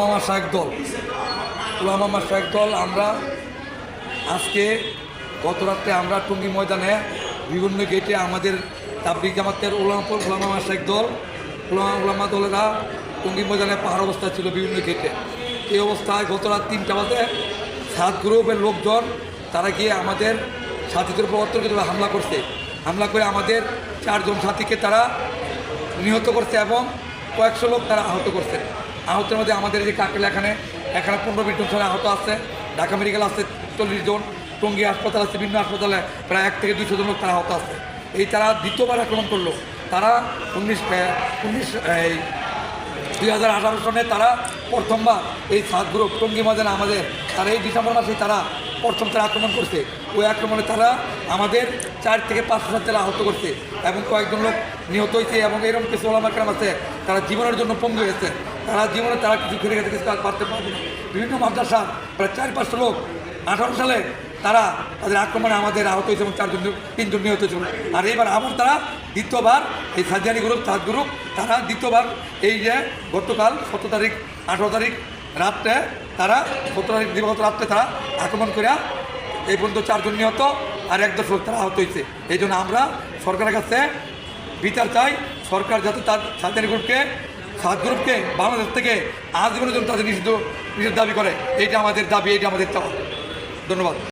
মামা শাহেক দল। মামা শাহেক দল, আমরা আজকে গত রাত্রে আমরা টুঙ্গি ময়দানে বিভিন্ন গেটে আমাদের তাবলিক জামাতের উলামপুর উলামা মামা শাহেক দল, উলামা উলামা দলেরা টুঙ্গি ময়দানে পাহাড় অবস্থা ছিল বিভিন্ন গেটে এই অবস্থায় গত রাত তিনটা বাজে সাত গ্রুপের লোকজন, তারা গিয়ে আমাদের সাথীদের উপর অত্যন্ত হামলা করছে। হামলা করে আমাদের চারজন সাথীকে তারা নিহত করছে এবং কয়েকশো লোক তারা আহত করছে। আহতের মধ্যে আমাদের যে কাকলে এখানে এখানে পনেরো বিশ ছাড়া আহত আছে। ঢাকা মেডিকেল আছে চল্লিশ জন, টঙ্গী হাসপাতাল আছে, বিভিন্ন হাসপাতালে প্রায় এক থেকে দুশো জন লোক তারা আহত আছে। এই তারা দ্বিতীয়বার আক্রমণ করল। তারা উনিশ উনিশ এই দুই হাজার আঠারো সনে তারা প্রথমবার এই সাত গ্রুপ টঙ্গী ময়দানে আমাদের, তারা এই ডিসেম্বর মাসে তারা প্রথম তারা আক্রমণ করছে। ওই আক্রমণে তারা আমাদের চার থেকে পাঁচশো সাত তারা আহত করছে এবং কয়েকজন লোক নিহত হয়েছে এবং এরকম কিছু ওলামাকরাম আছে, তারা জীবনের জন্য পঙ্গু হয়েছে। তারা জীবনে তারা কিছু খেলে গেছে, কিছু পারতে পারবে না। বিভিন্ন মাদ্রাসা, প্রায় চার পাঁচশো লোক, আঠারো সালে তারা তাদের আক্রমণে আমাদের আহত হয়েছে এবং চারজন তিনজন নিহত হয়েছিল আর এবার আবার তারা দ্বিতীয়বার এই সার্জারি গ্রুপ সাত গ্রুপ তারা দ্বিতীয়বার এই যে গতকাল সতেরো তারিখ, আঠারো তারিখ রাত্রে তারা সতেরো তারিখ দিবগত রাত্রে তারা আক্রমণ করে এই পর্যন্ত চারজন নিহত আর এক দশ লোক তারা আহত হয়েছে এই জন্য আমরা সরকারের কাছে বিচার চাই, সরকার যাতে তার স্বাধীন গ্রুপকে সাত গ্রুপকে বাংলাদেশ থেকে আজীবনের জন্য তাদের নিষিদ্ধ নিষেধ দাবি করে। এইটা আমাদের দাবি, এইটা আমাদের চাওয়া। ধন্যবাদ।